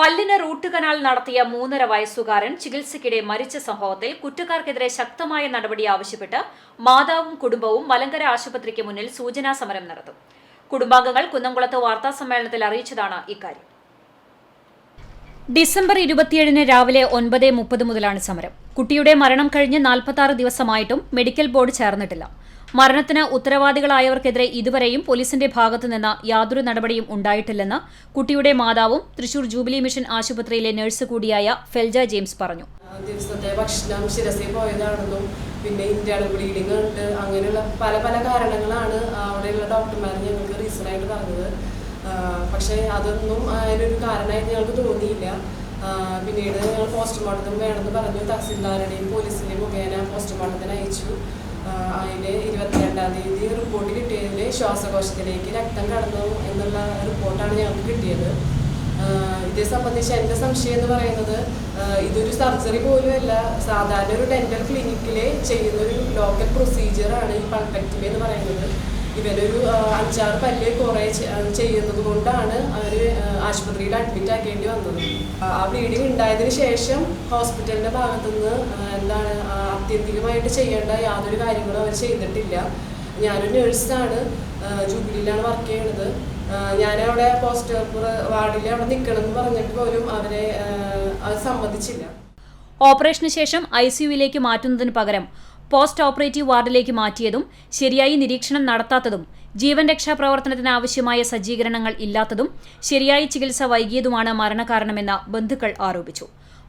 പല്ലിന് root canal നടത്തിയ മൂന്നര വയസ്സുകാരൻ ചികിത്സയ്ക്കിടെ മരിച്ച സംഭവത്തിൽ കുറ്റക്കാർക്കെതിരെ ശക്തമായ നടപടി ആവശ്യപ്പെട്ട് മാതാവും കുടുംബവും മലങ്കര ആശുപത്രിക്ക് മുന്നിൽ സൂചനാ സമരം നടത്തും. കുടുംബാംഗങ്ങൾ കുന്നംകുളത്ത് വാർത്താ സമ്മേളനത്തിൽ അറിയിച്ചതാണ് ഇക്കാര്യം. ഡിസംബർ ഇരുപത്തിയേഴിന് രാവിലെ ഒൻപത് മുപ്പത് മുതലാണ് സമരം. കുട്ടിയുടെ മരണം കഴിഞ്ഞ് നാൽപ്പത്തി ദിവസമായിട്ടും മെഡിക്കൽ ബോർഡ് ചേർന്നിട്ടില്ല. മരണത്തിന് ഉത്തരവാദികളായവർക്കെതിരെ ഇതുവരെയും പോലീസിന്റെ ഭാഗത്തുനിന്ന് യാതൊരു നടപടിയും ഉണ്ടായിട്ടില്ലെന്ന് കുട്ടിയുടെ മാതാവും തൃശൂർ ജൂബിലി മിഷൻ ആശുപത്രിയിലെ നഴ്സ് കൂടിയായ ഫെൽജ ജെയിംസ് പറഞ്ഞു. ഭക്ഷണം ശിരസിൽ പോയതാണെന്നും പിന്നെ ഇന്ത്യയുടെ ബ്ലീഡിങ് ഉണ്ട്. അങ്ങനെയുള്ള പല പല കാരണങ്ങളാണ് അവിടെയുള്ള ഡോക്ടർമാർ ഞങ്ങൾക്ക് റീസൺ ആയിട്ട് പറഞ്ഞത് പക്ഷേ അതൊന്നും അതിനൊരു കാരണമായിട്ട് ഞങ്ങൾക്ക് തോന്നിയില്ല. പിന്നീട് ഞങ്ങൾ പോസ്റ്റ്മോർട്ടം വേണമെന്ന് പറഞ്ഞു. തഹസിൽദാരുടെയും പോലീസിന്റെയും ശ്വാസകോശത്തിലേക്ക് രക്തം കടന്നു എന്നുള്ള റിപ്പോർട്ടാണ് ഞങ്ങൾക്ക് കിട്ടിയത്. ഇതേ സംബന്ധിച്ച് എന്റെ സംശയം എന്ന് പറയുന്നത് ഇതൊരു സർജറി പോലും അല്ല. സാധാരണ ഒരു ഡെന്റൽ ക്ലിനിക്കിൽ ചെയ്യുന്നൊരു ലോക്കൽ പ്രൊസീജിയറാണ് ഈ പൾപെക്ടമി എന്ന് പറയുന്നത്. ഇവരൊരു അഞ്ചാറ് പല്ല് കുറേ ചെയ്യുന്നത് കൊണ്ടാണ് അവർ ആശുപത്രിയിൽ അഡ്മിറ്റ് ആക്കേണ്ടി വന്നത്. ആ- ബ്ലീഡിങ് ഉണ്ടായതിന് ശേഷം ഹോസ്പിറ്റലിന്റെ ഭാഗത്തുനിന്ന് എന്താണ് ആത്യന്തികമായിട്ട് ചെയ്യേണ്ട യാതൊരു കാര്യങ്ങളും അവർ ചെയ്തിട്ടില്ല. ഞാനൊരു നേഴ്സാണ് ജൂബിലിയിലാണ് വർക്ക് ചെയ്യണത്. ഞാനവിടെ പോസ്റ്റ് വാർഡിൽ അവിടെ നിൽക്കണം എന്ന് പറഞ്ഞിട്ട് പോലും അവരെ അത് സമ്മതിച്ചില്ല. ഓപ്പറേഷന് ശേഷം ഐ സിയുവിലേക്ക് മാറ്റുന്നതിന് പകരം പോസ്റ്റ് ഓപ്പറേറ്റീവ് വാർഡിലേക്ക് മാറ്റിയതും ശരിയായി നിരീക്ഷണം നടത്താത്തതും ജീവൻ രക്ഷാ പ്രവർത്തനത്തിന് ആവശ്യമായ സജ്ജീകരണങ്ങൾ ഇല്ലാത്തതും ശരിയായി ചികിത്സ വൈകിയതുമാണ് മരണകാരണമെന്ന് ബന്ധുക്കൾ ആരോപിച്ചു.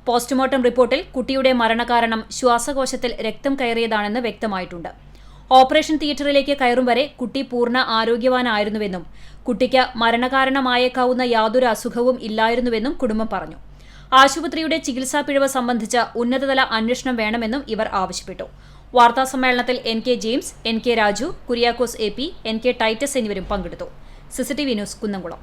പോസ്റ്റ്മോർട്ടം റിപ്പോർട്ടിൽ കുട്ടിയുടെ മരണകാരണം ശ്വാസകോശത്തിൽ രക്തം കയറിയതാണെന്ന് വ്യക്തമായിട്ടുണ്ട്. ഓപ്പറേഷൻ തിയേറ്ററിലേക്ക് കയറും വരെ കുട്ടി പൂർണ ആരോഗ്യവാനായിരുന്നുവെന്നും കുട്ടിക്ക് മരണകാരണമായേക്കാവുന്ന യാതൊരു അസുഖവും ഇല്ലായിരുന്നുവെന്നും കുടുംബം പറഞ്ഞു. ആശുപത്രിയുടെ ചികിത്സാ പിഴവ് സംബന്ധിച്ച ഉന്നതതല അന്വേഷണം വേണമെന്നും ഇവർ ആവശ്യപ്പെട്ടു. വാർത്താ സമ്മേളനത്തിൽ N K James N K Raju Kuriakose A P N K Titus എന്നിവരും പങ്കെടുത്തു. CCTV news Kunnamkulam.